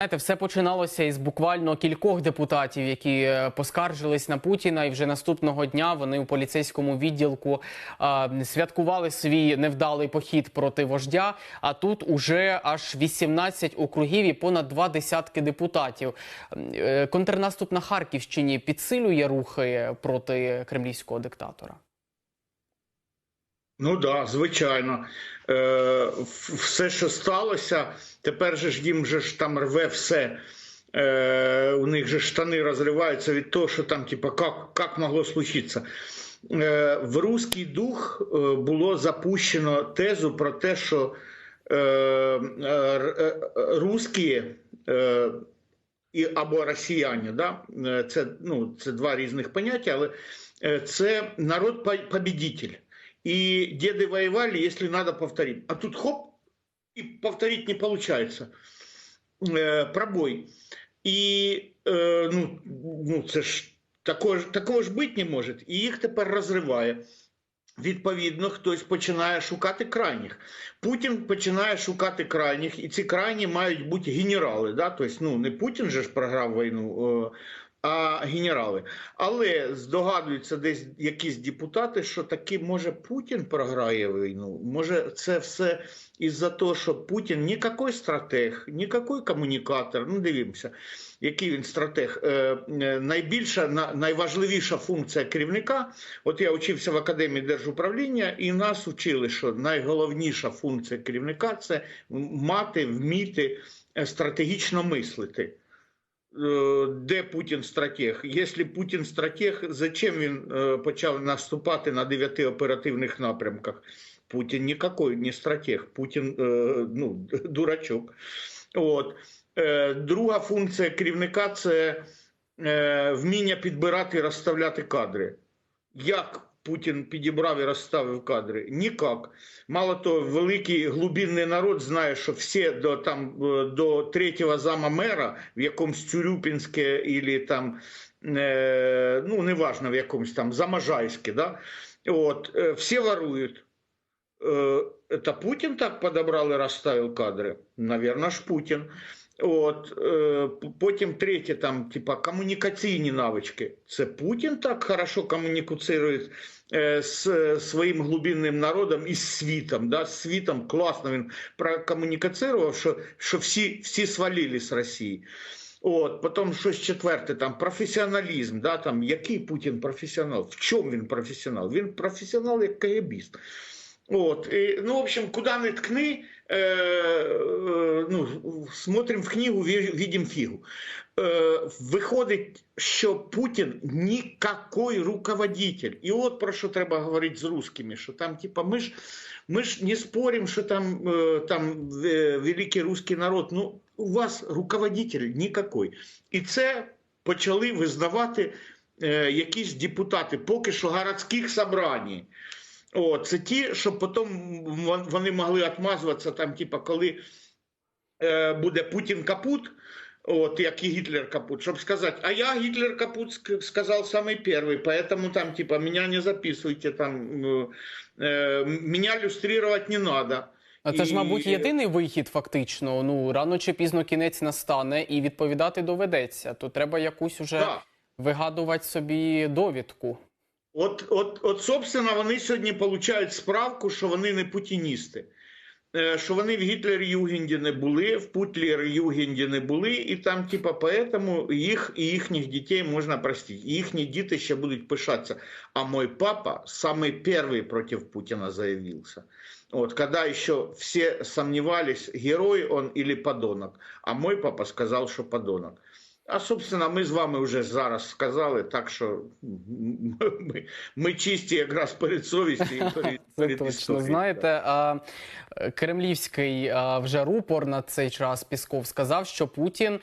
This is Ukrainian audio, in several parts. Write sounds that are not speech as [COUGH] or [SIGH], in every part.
Знаєте, все починалося із буквально кількох депутатів, які е, поскаржились на Путіна, і вже наступного дня вони у поліцейському відділку а, святкували свій невдалий похід проти вождя. А тут уже аж 18 округів і понад два десятки депутатів. Е, Контрнаступ на Харківщині підсилює рухи проти кремлівського диктатора. Ну так, да, звичайно. Е, все, що сталося, тепер же ж їм же ж там рве все. Е, у них же штани розриваються від того, що там, типа, як, як могло случитися. Е, в русський дух е, було запущено тезу про те, що е, е, е, русські е, або росіяни, да? е, це, ну, це два різних поняття, але це народ по- победитель. И деды воевали, если надо повторить. А тут хоп, и повторить не получается. Э, пробой. І е, ну, ну, це ж такого, такого ж бути не може. І їх тепер розриває. Відповідно, хтось починає шукати крайніх. Путін починає шукати крайніх, і ці крайні мають бути генерали. Да? Тобто, ну, не Путін же ж програв війну, е, а генерали. Але здогадуються десь якісь депутати, що таки може Путін програє війну. Може, це все із-за того, що Путін ніякий стратег, ніякий комунікатор. Ну, дивимося, який він стратег. Е, е, найбільша, на- найважливіша функція керівника. От я учився в академії держуправління, і нас учили, що найголовніша функція керівника це мати, вміти е, стратегічно мислити. Е, Де Путін стратег? Якщо Путін стратег, зачем він е, почав наступати на дев'яти оперативних напрямках? Путін ніякий не стратег, Путін е, ну, [LAUGHS] дурачок. От. Е, Друга функція керівника це вміння підбирати і розставляти кадри. Як Путін підібрав і розставив кадри? Нікак. Мало того, великий глубинний народ знає, що всі до, там, е, до третього зама мера в якомусь Цюрюпінське і там, е, ну, неважно, в якомусь там Заможайське, да? От, е, всі ворують. Э, это Путин так подобрал и расставил кадри? Наверное, ж Путін. От, е, потім третє, там, типа, комунікаційні навички. Це Путін так хорошо комунікує е, з своїм глибинним народом і з світом. Да? З світом класно він прокомунікацірував, що, що всі, всі свалили з Росії. От, потім щось четверте, там професіоналізм, да, там, який Путін професіонал? В чому він професіонал? Він професіонал як каябіст. От, і, ну, в общем, куда ни ткни, э, э, ну, смотрим в книгу, ви- видим фігу. Е, виходить, що Путін ніякий руководитель. І от про що треба говорити з русскими, що там, типа, ми ж, ми ж не спорим, що там, е, там е, великий русский народ. Ну, у вас руководитель ніякий. І це почали визнавати е, якісь депутати, поки що городських собрань. О, це ті, щоб потім вони могли відмазуватися, там, типа, коли е, буде Путін капут, от, як і Гітлер капут, щоб сказати, а я Гітлер капут сказав самий перший, поэтому там, типа, меня не записуйте, там, ну, е, меня люстрировать не надо. А це ж, мабуть, єдиний вихід, фактично. Ну рано чи пізно кінець настане, і відповідати доведеться. То треба якусь уже Да. вигадувати собі довідку. От, от, от, собственно, вони сьогодні получають справку, що вони не путіністи. Е, Що вони в Гітлер-Югенді не були, в Путлер-Югенді не були, і там, типа, поэтому їх і їхніх дітей можна простити. Їхні діти ще будуть пишатися. А мой папа самый первый против Путина заявился. Вот, когда еще все сомневались, герой он или подонок. А мой папа сказал, що подонок. А, собственно, ми з вами вже зараз сказали, так що ми, ми чисті якраз перед совістю і перед, [LAUGHS] Це перед точно знаєте. А, е, кремлівський а, вже рупор на цей час Пісков сказав, що Путін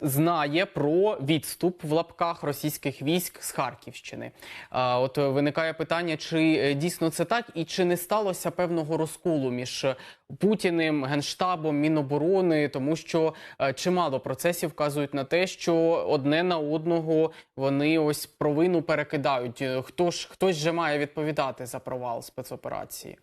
знає про відступ в лапках російських військ з Харківщини. От виникає питання, чи е, дійсно це так, і чи не сталося певного розколу між Путіним, генштабом, Міноборони, тому що е, чимало процесів вказують на те, що одне на одного вони ось провину перекидають. Е, Хто ж хтось же має відповідати за провал спецоперації?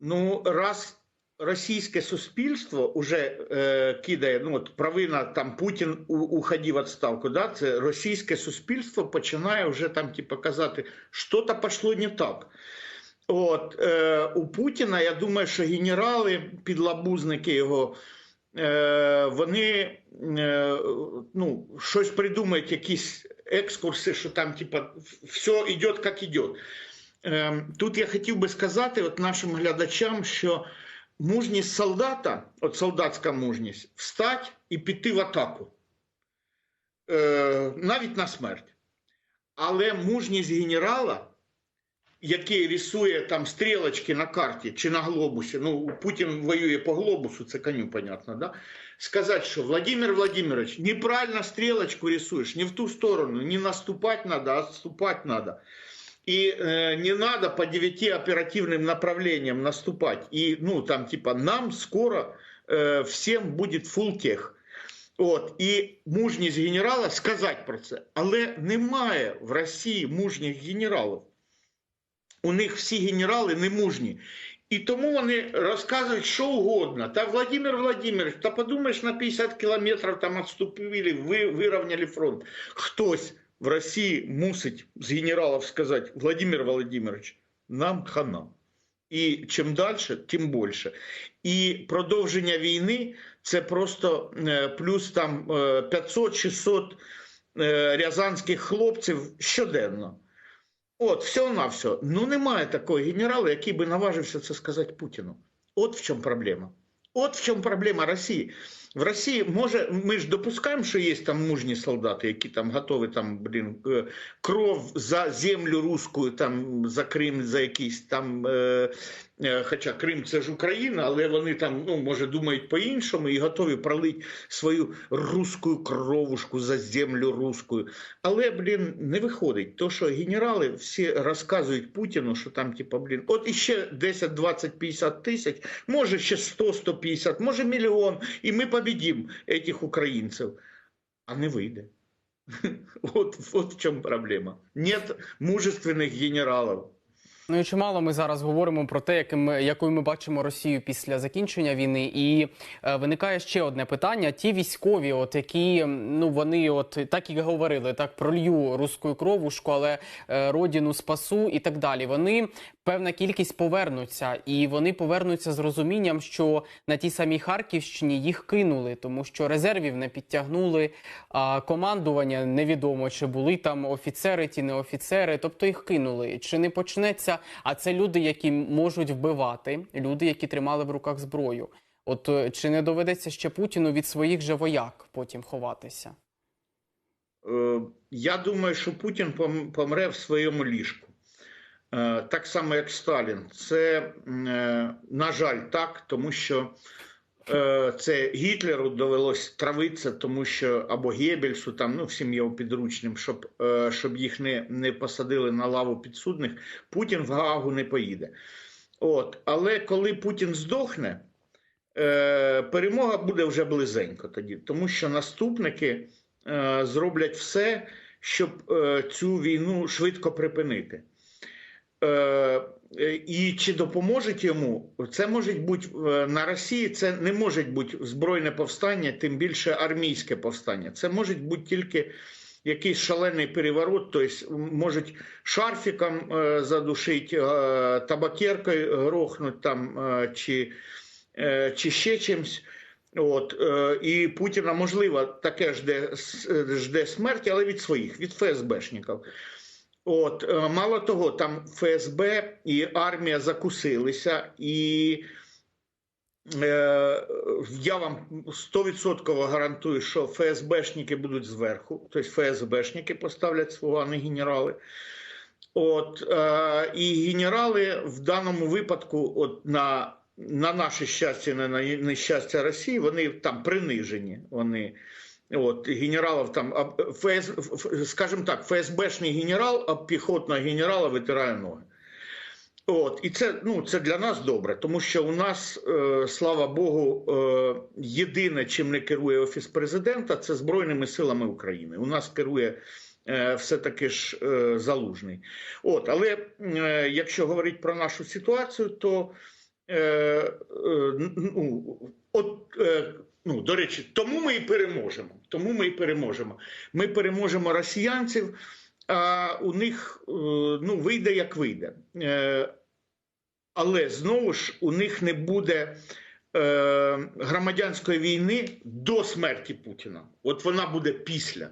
Ну, раз російське суспільство вже е, кидає, ну от провина там Путін у, уходив відставку, да, це російське суспільство починає вже там типу, казати, що то пішло не так. От, е, у Путіна, я думаю, що генерали, підлабузники його, е, вони е, ну, щось придумають, якісь екскурси, що там, типа, все йде, як йде. Е, тут я хотів би сказати от нашим глядачам, що мужність солдата, от солдатська мужність, встать і піти в атаку. Е, навіть на смерть. Але мужність генерала, який рисує там стрілочки на карті чи на глобусі, ну Путін воює по глобусу, це коню, понятно, да? сказати, що Владимир Владимирович, неправильно стрілочку рисуєш, не в ту сторону, не наступати надо, а отступать надо И э, не надо по девяти оперативным направлениям наступать. И, ну, там, типа, нам скоро э, всем будет фултех. От, і мужність генерала сказати про це. Але немає в Росії мужніх генералів. У них всі генерали не мужні. І тому вони розказують що угодно. Та Владимир Владимирович, та подумаєш, на 50 кілометрів там відступили, ви, вирівняли фронт. Хтось в Росії мусить з генералів сказати, Владимир Володимирович, нам хана. І чим далі, тим більше. І продовження війни це просто е, плюс там е, 500-600 е, рязанських хлопців щоденно. От, все на все. Ну немає такого генерала, який би наважився це сказати Путіну. От в чому проблема. От в чому проблема Росії. В Росії може, ми ж допускаємо, що є там мужні солдати, які там готові там, блін, е, кров за землю руську, там за Крим, за якийсь там. Е, Хоча Крим це ж Україна, але вони там, ну, може, думають по-іншому і готові пролити свою руську кровушку за землю руську. Але, блін, не виходить. То, що генерали всі розказують Путіну, що там, типа, блін, от іще 10, 20, 50 тисяч, може ще 100, 150, може мільйон, і ми побідім этих українців. А не вийде. [LAUGHS] От, от в чому проблема. Нет мужественних генералів. Ну і чимало ми зараз говоримо про те, яким якою ми бачимо Росію після закінчення війни. І е, виникає ще одне питання: ті військові, от які ну вони, от так і говорили, так пролью руську кровушку, але е, родину спасу і так далі. Вони певна кількість повернуться, і вони повернуться з розумінням, що на тій самій Харківщині їх кинули, тому що резервів не підтягнули, а командування невідомо, чи були там офіцери, ті не офіцери, тобто їх кинули. Чи не почнеться? А це люди, які можуть вбивати, люди, які тримали в руках зброю. От е, чи не доведеться ще Путіну від своїх же вояк потім ховатися? Е, Я думаю, що Путін пом- помре в своєму ліжку. Е, Так само, як Сталін. Це, е, на жаль, так, тому що е, це Гітлеру довелось травитися, тому що або Геббельсу, там, ну, всім його підручним, щоб, щоб їх не, не посадили на лаву підсудних, Путін в Гаагу не поїде. От. Але коли Путін здохне, перемога буде вже близенько тоді, тому що наступники зроблять все, щоб цю війну швидко припинити. Е, І чи допоможуть йому? Це може бути е, на Росії. Це не може бути збройне повстання, тим більше армійське повстання. Це може бути тільки якийсь шалений переворот, тобто можуть шарфіком е, задушити, табакеркою грохнуть там, чи, чи ще чимось. От, і Путіна, можливо, таке жде, жде смерті, але від своїх, від ФСБшників. От, е, мало того, там ФСБ і армія закусилися, і е, я вам 100% гарантую, що ФСБшники будуть зверху, тобто ФСБшники поставлять свого, а не генерали. От, е, і генерали в даному випадку, от на, на наше щастя, на нещастя Росії, вони там принижені. Вони, от, генералів там, ФС, скажімо так, ФСБшний генерал, а піхотного генерала витирає ноги. От, і це, ну, це для нас добре, тому що у нас, е, слава Богу, е, єдине, чим не керує Офіс президента, це Збройними силами України. У нас керує е, все-таки ж е, залужний. От, але е, якщо говорити про нашу ситуацію, то е, е, ну, от, е, ну, до речі, тому ми і переможемо. Тому ми і переможемо. Ми переможемо росіянців, а у них е, ну, вийде як вийде. Е, але знову ж у них не буде е, громадянської війни до смерті Путіна. От вона буде після.